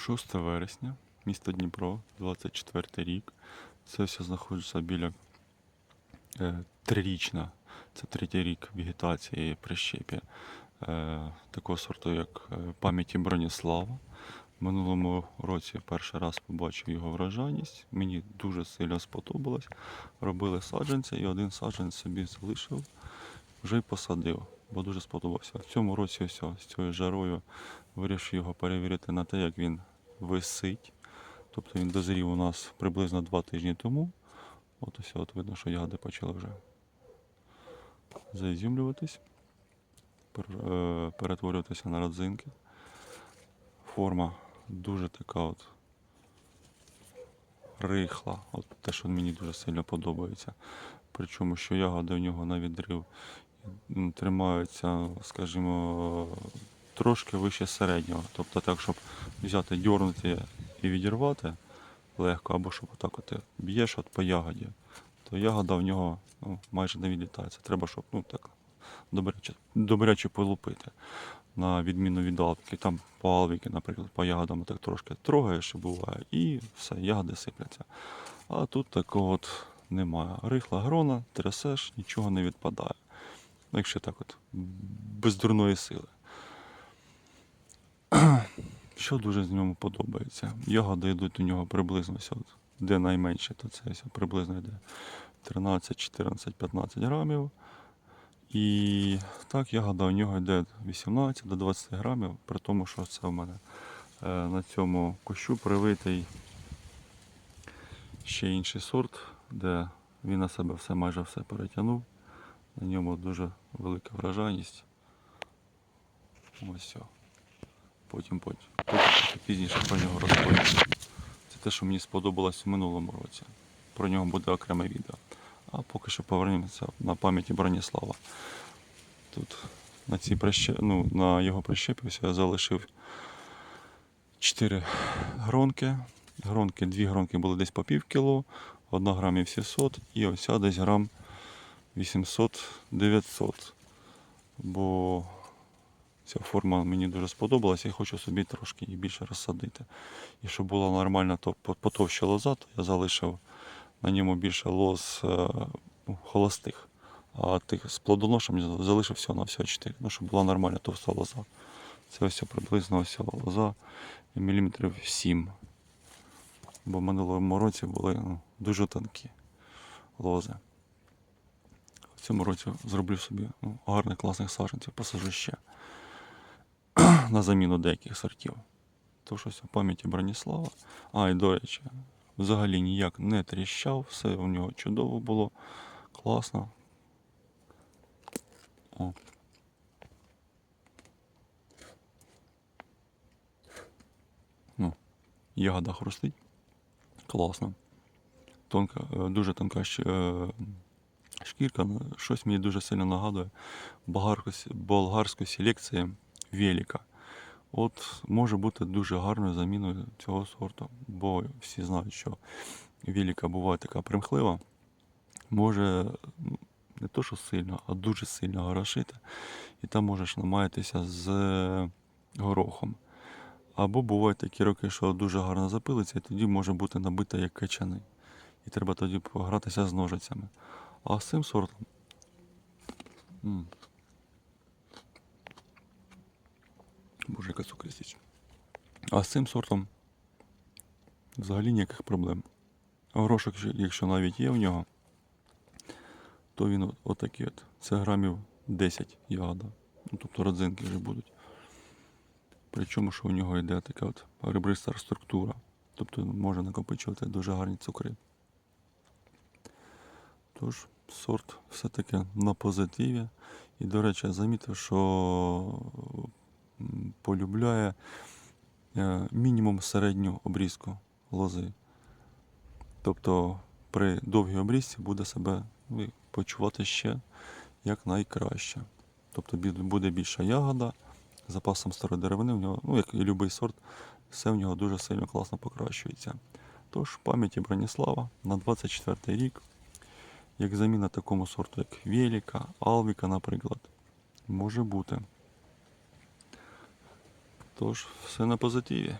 6 вересня, місто Дніпро, 24 рік. Це все знаходиться біля е, трирічна, це третій рік вегетації прищепі е, такого сорту, як е, пам'яті Броніслава. Минулому році перший раз побачив його врожайність. Мені дуже сильно сподобалось. Робили саджанці і один саджанець собі залишив, вже й посадив, бо дуже сподобався. В цьому році ось з цією жарою вирішив його перевірити на те, як він висить. Тобто він дозрів у нас приблизно два тижні тому. От ось от видно, що ягоди почали вже заземлюватись, пер- е, перетворюватися на родзинки. Форма дуже така от рихла. От те, що мені дуже сильно подобається. Причому, що ягоди в нього на відрив тримаються, скажімо, трошки вище середнього. Тобто так, щоб взяти, дьорнути і відірвати легко, або щоб отак от ти б'єш от по ягоді, то ягода в нього ну, майже не відлітається. Треба, щоб ну, так добряче, добряче полупити. На відміну від алвіки. Там по алвіки, наприклад, по ягодам так трошки трогаєш і буває, і все, ягоди сипляться. А тут такого от немає. Рихла грона, трясеш, нічого не відпадає. Ну, якщо так от, без дурної сили. Що дуже з ньому подобається? Ягоди йдуть у нього приблизно де найменше, то це приблизно йде 13, 14, 15 грамів. І так, ягода у нього йде 18 до 20 грамів, при тому, що це в мене е, на цьому кущу привитий ще інший сорт, де він на себе все майже все перетягнув. На ньому дуже велика вражайність. Ось все. Потім, потім, потім пізніше про нього розповім. Це те, що мені сподобалось в минулому році. Про нього буде окреме відео. А поки що повернемося на пам'яті Броніслава. Тут на, цій прищеп... ну, на його прищепі ось я залишив 4 гронки. Гронки, дві гронки були десь по пів кіло, одна грамів 700 і ось десь грам 800-900. Бо ця форма мені дуже сподобалася і хочу собі трошки її більше розсадити. І щоб була нормальна то по- потовща лоза, то я залишив на ньому більше лоз е, ну, холостих. А тих з плодоношем залишив всього на всього 4. Ну, щоб була нормальна товста лоза. Це ось приблизно ось лоза міліметрів 7. Бо в минулому році були ну, дуже тонкі лози. В цьому році зроблю собі ну, гарних класних саджанців, посажу ще на заміну деяких сортів. То щось у пам'яті Броніслава. А, і до речі, взагалі ніяк не тріщав, все у нього чудово було, класно. О. Ну, ягода хрустить. Класно. Тонка, е, дуже тонка е, шкірка, ну, щось мені дуже сильно нагадує болгарську селекцію Веліка. От може бути дуже гарною заміною цього сорту, бо всі знають, що Веліка буває така примхлива, може не то, що сильно, а дуже сильно горошити, і там можеш намаятися з горохом. Або бувають такі роки, що дуже гарно запилиться, і тоді може бути набита як качани. І треба тоді погратися з ножицями. А з цим сортом. Боже, яка. А з цим сортом взагалі ніяких проблем. Горошок, якщо навіть є в нього, то він от, отакий от. Це грамів 10 ягода. Ну, тобто родзинки вже будуть. Причому, що у нього йде така от ребриста структура. Тобто може накопичувати дуже гарні цукри. Тож, сорт все-таки на позитиві. І, до речі, я замітив, що полюбляє е, мінімум середню обрізку лози. Тобто при довгій обрізці буде себе ну, почувати ще як найкраще. Тобто буде більша ягода, запасом старої деревини, в нього, ну як і будь-який сорт, все в нього дуже сильно класно покращується. Тож, пам'яті Броніслава на 24 рік, як заміна такому сорту, як Веліка, Алвіка, наприклад, може бути. Тож, все на позитиві.